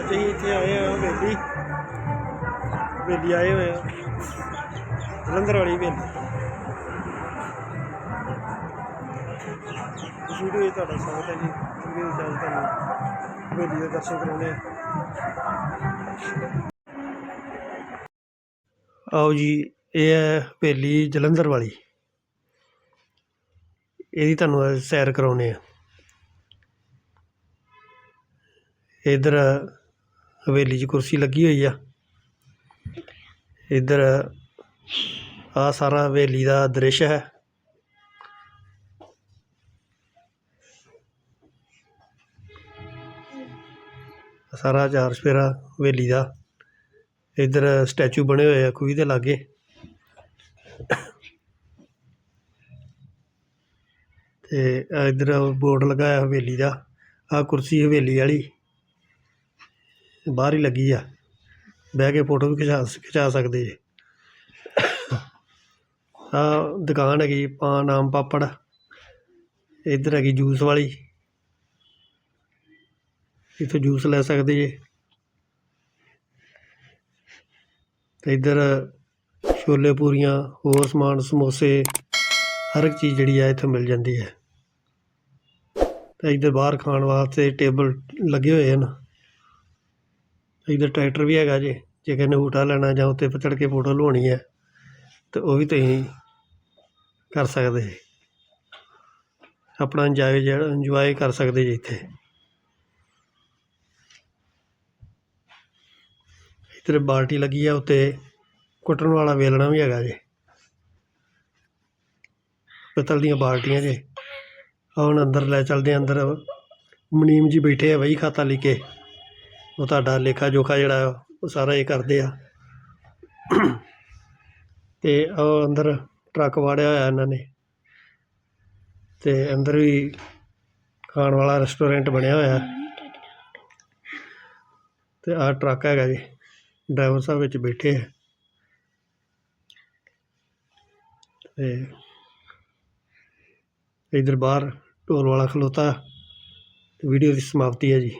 ਅੱਜ ਅਸੀਂ ਇੱਥੇ ਆਏ ਆ ਹਵੇਲੀ ਹਵੇਲੀ ਆਏ ਹੋਏ ਆ ਜਲੰਧਰ ਵਾਲੀ ਹਵੇਲੀ ਇਸ ਵੀਡੀਓ ਵਿੱਚ ਤੁਹਾਡਾ ਸਵਾਗਤ ਹੈ ਜੀ। ਵੀਡੀਓ ਵਿੱਚ ਅੱਜ ਤੁਹਾਨੂੰ ਹਵੇਲੀ ਦੇ ਦਰਸ਼ਨ ਕਰਾਉਣੇ ਆਓ ਜੀ, ਇਹ ਹੈ ਹਵੇਲੀ ਜਲੰਧਰ ਵਾਲੀ। ਇਹਦੀ ਤੁਹਾਨੂੰ ਅੱਜ ਸੈਰ ਕਰਾਉਣੇ ਆ। ਇਧਰ ਹਵੇਲੀ 'ਚ ਕੁਰਸੀ ਲੱਗੀ ਹੋਈ ਆ। ਇੱਧਰ ਆ ਸਾਰਾ ਹਵੇਲੀ ਦਾ ਦ੍ਰਿਸ਼ ਹੈ। ਸਾਰਾ ਚਾਰ ਚੁਫੇਰਾ ਹਵੇਲੀ ਦਾ। ਇੱਧਰ ਸਟੈਚੂ ਬਣੇ ਹੋਏ ਆ ਖੂਹੀ ਦੇ ਲਾਗੇ। ਤੇ ਇਧਰ ਬੋਰਡ ਲਗਾਇਆ ਹਵੇਲੀ ਦਾ। ਆ ਕੁਰਸੀ ਹਵੇਲੀ ਵਾਲੀ। ਬਾਹਰ ਹੀ ਲੱਗੀ ਆ। ਬਹਿ ਕੇ ਫੋਟੋ ਵੀ ਖਿਚਾ ਖਿਚਾ ਸਕਦੇ ਜੇ। ਆ ਦੁਕਾਨ ਹੈਗੀ ਪਾਨ ਆਮ ਪਾਪੜ। ਇੱਧਰ ਹੈਗੀ ਜੂਸ ਵਾਲੀ। ਇੱਥੋਂ ਜੂਸ ਲੈ ਸਕਦੇ ਜੇ। ਤੇ ਇੱਧਰ ਛੋਲੇ ਪੂਰੀਆਂ, ਹੋਰ ਸਮਾਨ, ਸਮੋਸੇ, ਹਰ ਇੱਕ ਚੀਜ਼ ਜਿਹੜੀ ਆ ਇੱਥੋਂ ਮਿਲ ਜਾਂਦੀ ਹੈ। ਤੇ ਇੱਧਰ ਬਾਹਰ ਖਾਣ ਵਾਸਤੇ ਟੇਬਲ ਲੱਗੇ ਹੋਏ ਹਨ। ਇੱਧਰ ਟਰੈਕਟਰ ਵੀ ਹੈਗਾ ਜੇ ਜੇ ਕਿਸੇ ਨੇ ਹੂਟਾ ਲੈਣਾ ਜਾਂ ਉੱਤੇ ਚੜ੍ਹ ਕੇ ਫੋਟੋ ਲਵਾਉਣੀ ਹੈ, ਤਾਂ ਉਹ ਵੀ ਤੁਸੀਂ ਕਰ ਸਕਦੇ ਜੀ। ਆਪਣਾ ਇੰਜੋਏ ਜਿਹੜਾ ਇੰਜੋਏ ਕਰ ਸਕਦੇ ਜੀ ਇੱਥੇ। ਇੱਧਰ ਬਾਲਟੀ ਲੱਗੀ ਆ ਉੱਤੇ, ਕੁੱਟਣ ਵਾਲਾ ਵੇਲਣਾ ਵੀ ਹੈਗਾ ਜੇ। ਪਿੱਤਲ ਦੀਆਂ ਬਾਲਟੀਆਂ ਜੇ। ਹੁਣ ਅੰਦਰ ਲੈ ਚੱਲਦੇ ਆ, ਅੰਦਰ ਮਨੀਮ ਜੀ ਬੈਠੇ ਆ ਵਹੀ ਖਾਤਾ ਲਿਖ ਕੇ। ਉਹ ਤੁਹਾਡਾ ਲੇਖਾ ਜੋਖਾ ਜਿਹੜਾ ਆ, ਉਹ ਸਾਰਾ ਇਹ ਕਰਦੇ ਆ। ਤੇ ਉਹ ਅੰਦਰ ਟਰੱਕ ਵਾੜਿਆ ਹੋਇਆ ਇਹਨਾਂ ਨੇ। ਤੇ ਅੰਦਰ ਵੀ ਖਾਣ ਵਾਲਾ ਰੈਸਟੋਰੈਂਟ ਬਣਿਆ ਹੋਇਆ। ਤੇ ਆਹ ਟਰੱਕ ਹੈਗਾ ਜੀ ਡਰਾਈਵਰ ਸਾਹਿਬ ਵਿੱਚ ਬੈਠੇ ਆ। ਤੇ ਇਧਰ ਬਾਹਰ ਢੋਲ ਵਾਲਾ ਖਲੋਤਾ। ਵੀਡੀਓ ਦੀ ਸਮਾਪਤੀ ਹੈ ਜੀ।